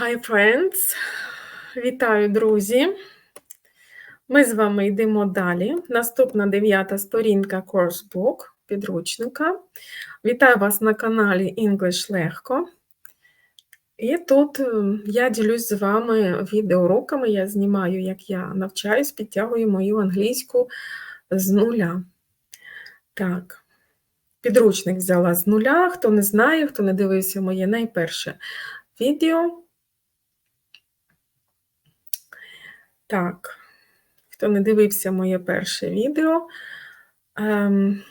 Hi, friends! Вітаю, друзі! Ми з вами йдемо далі. Наступна дев'ята сторінка Coursebook підручника. Вітаю вас на каналі English Легко. І тут е, я ділюсь з вами відеоуроками, я знімаю, як я навчаюсь, підтягую мою англійську з нуля. Так, підручник взяла з нуля. Хто не знає, хто не дивився моє найперше відео. Так, хто не дивився моє перше відео, ем,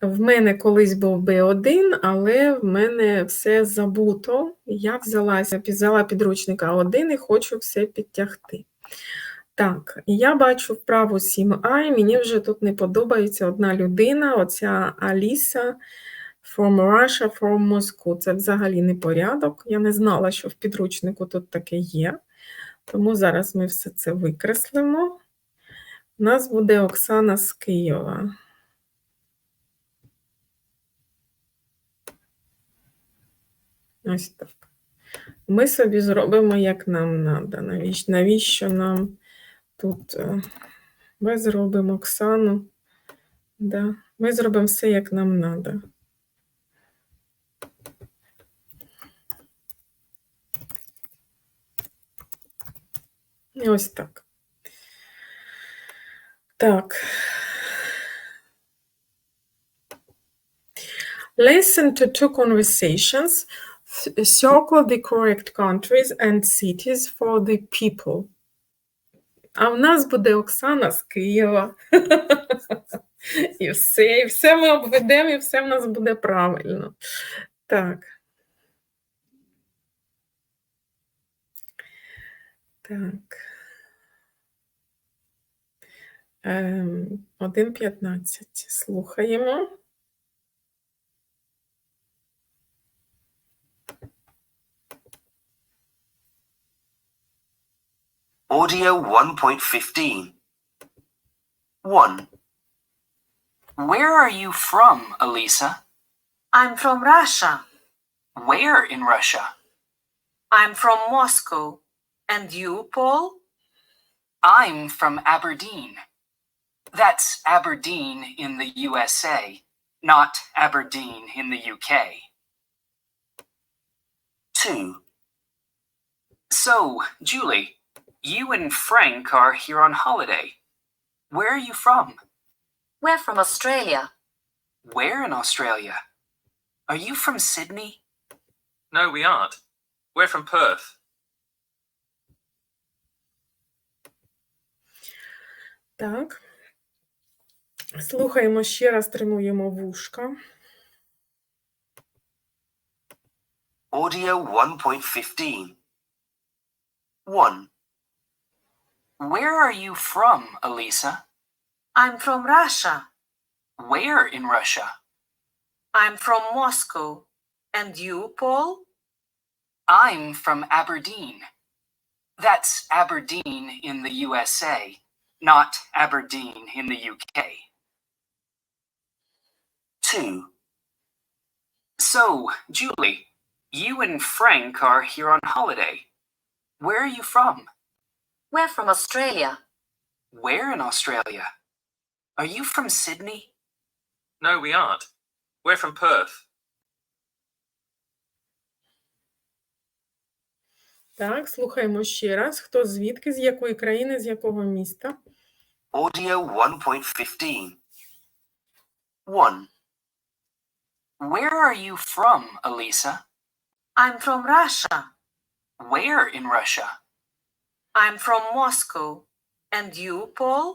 в мене колись був B1, але в мене все забуто. Я взялася, взяла підручника 1 і хочу все підтягти. Так, я бачу вправу 7А, і мені вже тут не подобається одна людина, оця Аліса from Russia, from Moscow. Це взагалі не порядок. Я не знала, що в підручнику тут таке є. Тому зараз ми все це викреслимо. У нас буде Оксана з Києва. Ось так. Ми собі зробимо, як нам треба. Навіщо, навіщо нам тут е, ми зробимо Оксану? Да. Ми зробимо все, як нам треба. Ось так. Так. Listen to two conversations. Circle the correct countries and cities for the people. А в нас буде Оксана з Києва. І все, і все ми обведемо, і все в нас буде правильно. Так. Так. Ем, 1.15. Слухаємо. Audio 1.15 1. Where are you from, Elisa? I'm from Russia. Where in Russia? I'm from Moscow. And you, Paul? I'm from Aberdeen. That's Aberdeen in the USA, not Aberdeen in the UK. 2. So, Julie, you and Frank are here on holiday. Where are you from? We're from Australia. Where in Australia? Are you from Sydney? No, we aren't. We're from Perth. Так. Слухаємо ще раз, тренуємо вушка. Audio 1.15 1. Where are you from, Elisa? I'm from Russia. Where in Russia? I'm from Moscow. And you, Paul? I'm from Aberdeen. That's Aberdeen in the USA, not Aberdeen in the UK. 2. So, Julie, you and Frank are here on holiday. Where are you from? We're from Australia. Where in Australia? Are you from Sydney? No, we aren't. We're from Perth. Так, слухаємо ще раз. Хто звідки, з якої країни, з якого міста? Audio 1.15 1. Where are you from, Elisa? I'm from Russia. Where in Russia? I'm from Moscow. And you, Paul?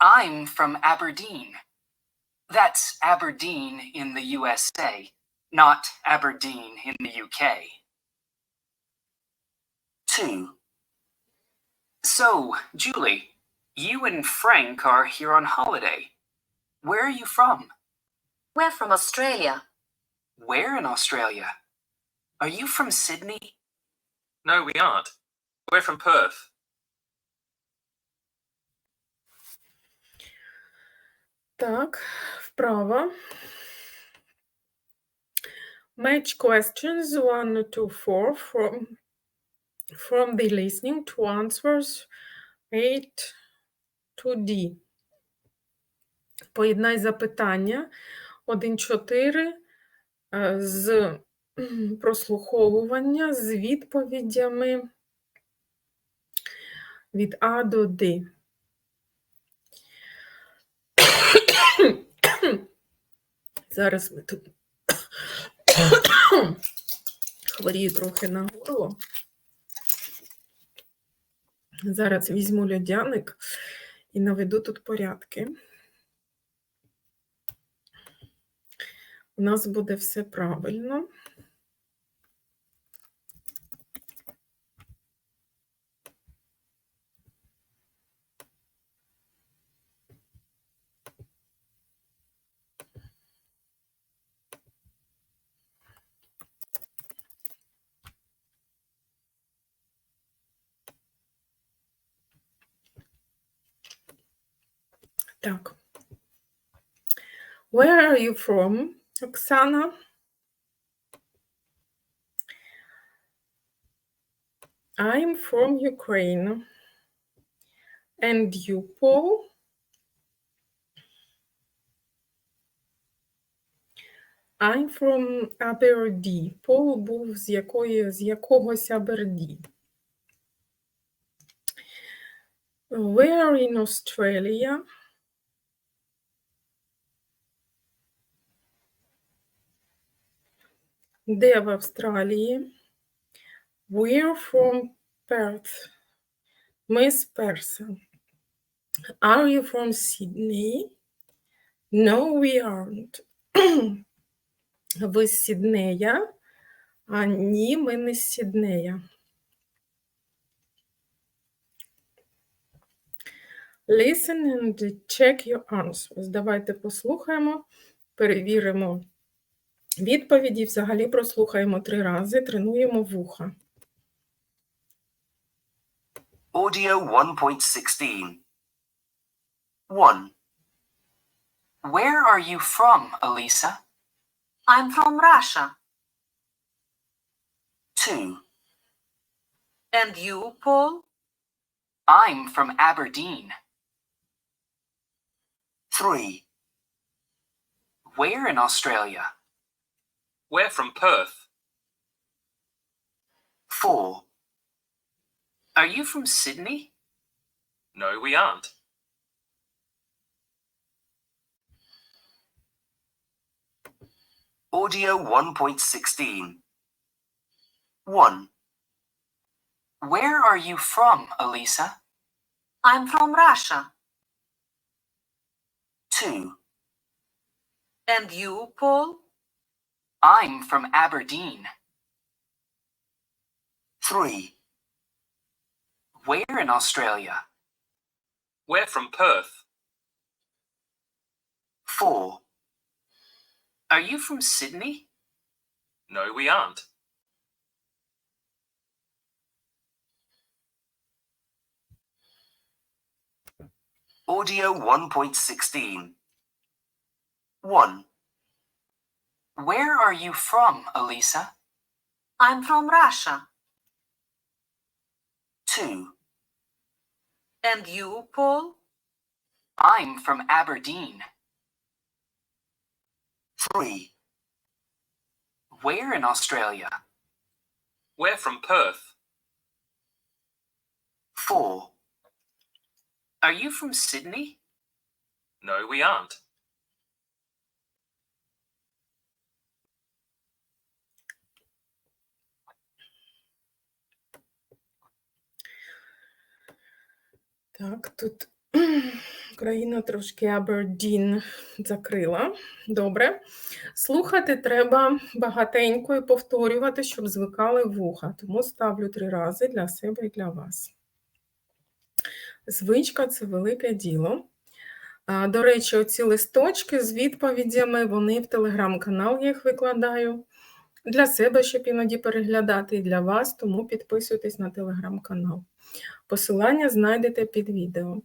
I'm from Aberdeen. That's Aberdeen in the USA, not Aberdeen in the UK. 2. So, Julie, you and Frank are here on holiday. Where are you from? We're from Australia. Where in Australia? Are you from Sydney? No, we aren't. We're from Perth. Так, вправа. Match questions 1 to 4 from, from the listening to answers 8 to D. Поєднай запитання 1-4 е, з прослуховування з відповідями від А до Д. Зараз ми тут хворію трохи на горло. Зараз візьму льодяник і наведу тут порядки. У нас буде все правильно. Так. Where are you from, Оксана? I'm from Ukraine. And you, Paul? I'm from Аберді. Пол був з якої, з якогось Аберді. Where in Australia? Де в Австралії? We're from Perth. Ми з Перса. Are you from Sydney? No, we aren't. Ви з Сіднея? А ні, ми не з Сіднея. Listen and check your answers. Давайте послухаємо, перевіримо відповіді. Взагалі прослухаємо три рази, тренуємо вуха. Audio 1.16. 1, Where are you from, Elisa? I'm from Russia. 2, And you, Paul? I'm from Aberdeen. 3, Where in Australia? We're from Perth. 4, Are you from Sydney? No, we aren't. Audio 1.16. 1, Where are you from, Elisa? I'm from Russia. 2, And you, Paul? I'm from Aberdeen. 3, Where in Australia? We're from Perth. 4, Are you from Sydney? No, we aren't. Audio 1.16. 1, Where are you from, Elisa? I'm from Russia. 2, And you, Paul? I'm from Aberdeen. 3, Where in Australia? We're from Perth. 4, Are you from Sydney? No, we aren't. Так, тут Україна трошки Абердін закрила. Добре. Слухати треба багатенько і повторювати, щоб звикали вуха. Тому ставлю три рази для себе і для вас. Звичка це велике діло. До речі, оці листочки з відповідями, вони в телеграм-канал я їх викладаю. Для себе, щоб іноді переглядати, і для вас, тому підписуйтесь на телеграм-канал. Посилання знайдете під відео.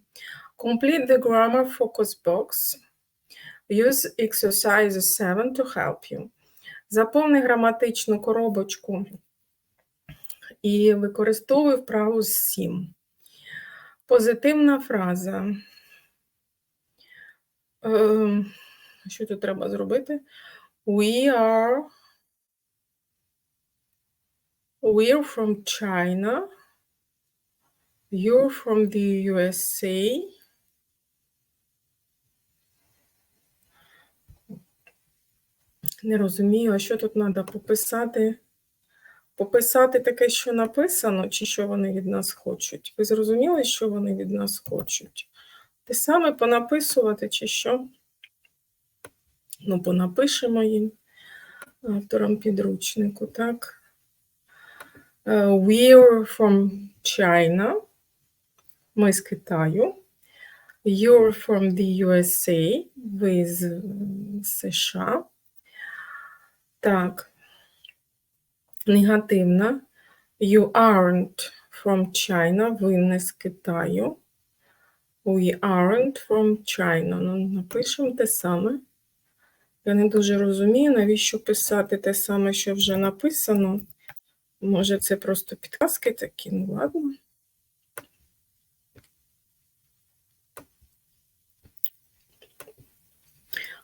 Complete the grammar focus box. Use exercise 7 to help you. Заповни граматичну коробочку і використовуй вправу з 7. Позитивна фраза. Ем, Що тут треба зробити? We are We're from China. You're from the USA. Не розумію, а що тут треба пописати? Пописати таке, що написано, чи що вони від нас хочуть? Ви зрозуміли, що вони від нас хочуть? Те саме понаписувати, чи що? Ну, понапишемо їм авторам підручнику, так? Е, We're from China. Ми з Китаю. You're from the USA. Ви з США. Так. Негативна. You aren't from China. Ви не з Китаю. We aren't from China. Ну, напишемо те саме. Я не дуже розумію, навіщо писати те саме, що вже написано. Може, це просто підказки такі, ну ладно.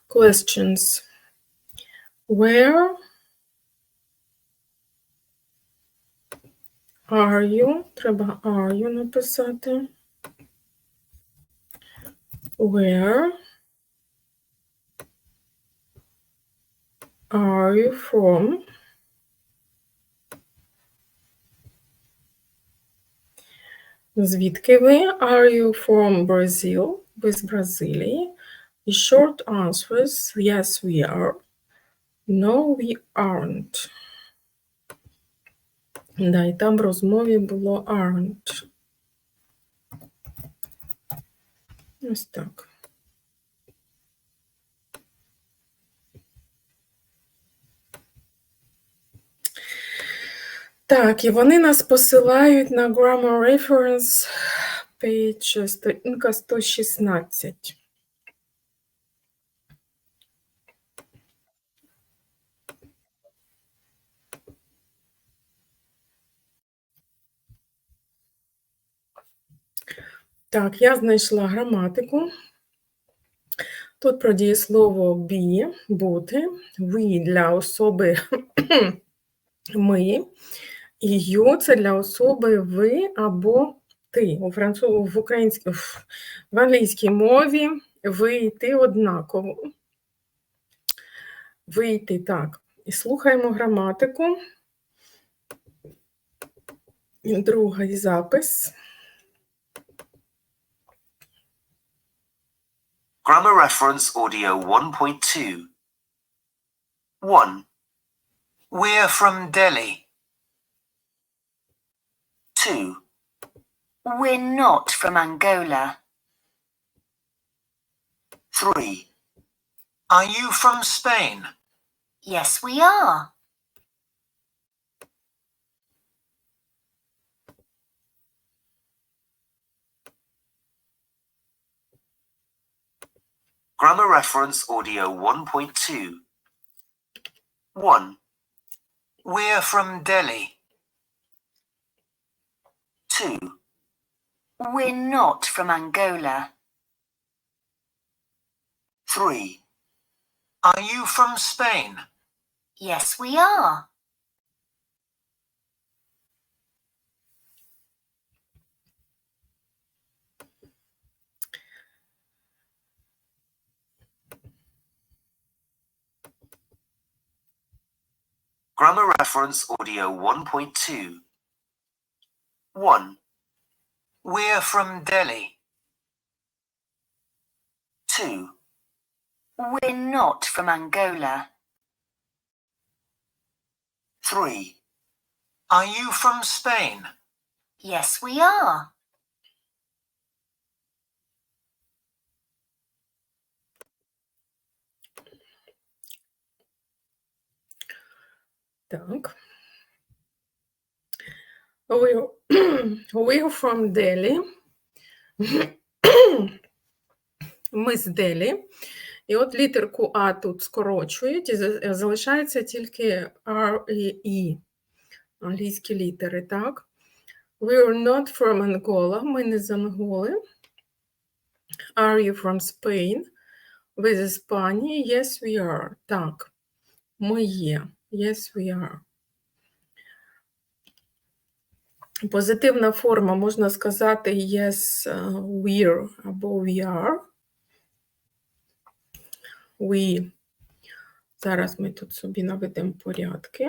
Questions. Where are you? Треба are you написати. Where are you from? Звідки ви? Are you from Brazil? Ви з Бразилії. І short answers. Yes, we are. No, we aren't. Да, і там в розмові було aren't. Ось так. Так, і вони нас посилають на Grammar Reference page сторінка 116. Так, я знайшла граматику. Тут про дієслово be, бути, we для особи ми, і you це для особи ви або ти. У француз... в українській в англійській мові ви і ти однаково. Ви і ти, так. І слухаємо граматику. Другий запис. Grammar reference audio 1.2. 1, We're from Delhi. 2, We're not from Angola. 3, Are you from Spain? Yes, we are. grammar reference audio 1.2. 1, We're from Delhi. 2, We're not from Angola. 3, Are you from Spain? Yes, we are. grammar reference audio 1.2. 1, We're from Delhi. 2, We're not from Angola. 3, Are you from Spain? Yes, we are. Так. We're, we're from Delhi. Ми з Делі. І от літерку А тут скорочують, і залишається тільки R і E, англійські літери, так? We are not from Angola, ми не з Анголи. Are you from Spain? Ви з Іспанії? Yes, we are. Так, ми є. Yes, we are. Позитивна форма можна сказати yes, е, we're або we are. We. Зараз ми тут собі наведемо порядки.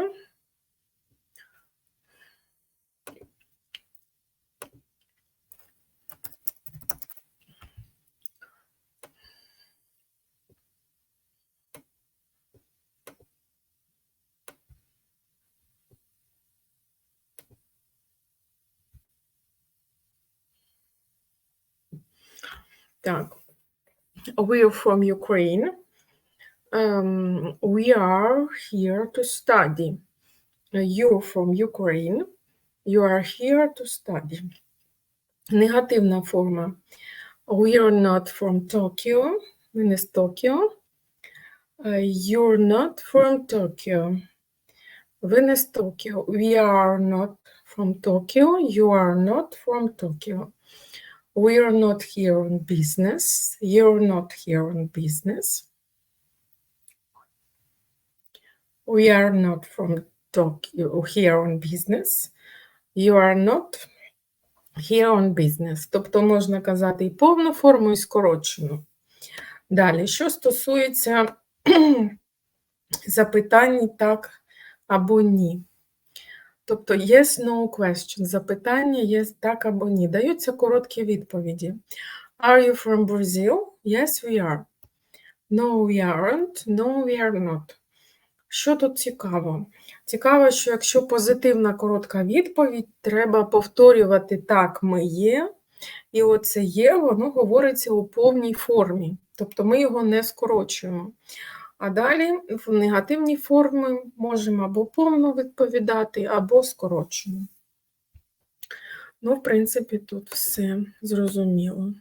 Так. We're from Ukraine. Um, we are here to study. Uh, You're from Ukraine. You are here to study. Негативна форма. We are not from Tokyo. Ми не з Токіо. Uh, You're not from Tokyo. Ви не з Токіо. We are not from Tokyo. You are not from Tokyo. We are not here on business. You're not here on business. We are not from Tokyo here on business. You are not here on business. Тобто можна казати і повну форму, і скорочену. Далі, що стосується запитань так або ні. Тобто yes, no question. Запитання є так або ні. Даються короткі відповіді. Are you from Brazil? Yes, we are. No, we aren't. No, we are not. Що тут цікаво? Цікаво, що якщо позитивна коротка відповідь, треба повторювати так, ми є. І оце є, воно говориться у повній формі. Тобто ми його не скорочуємо. А далі в негативній формі можемо або повно відповідати, або скорочено. Ну, в принципі, тут все зрозуміло.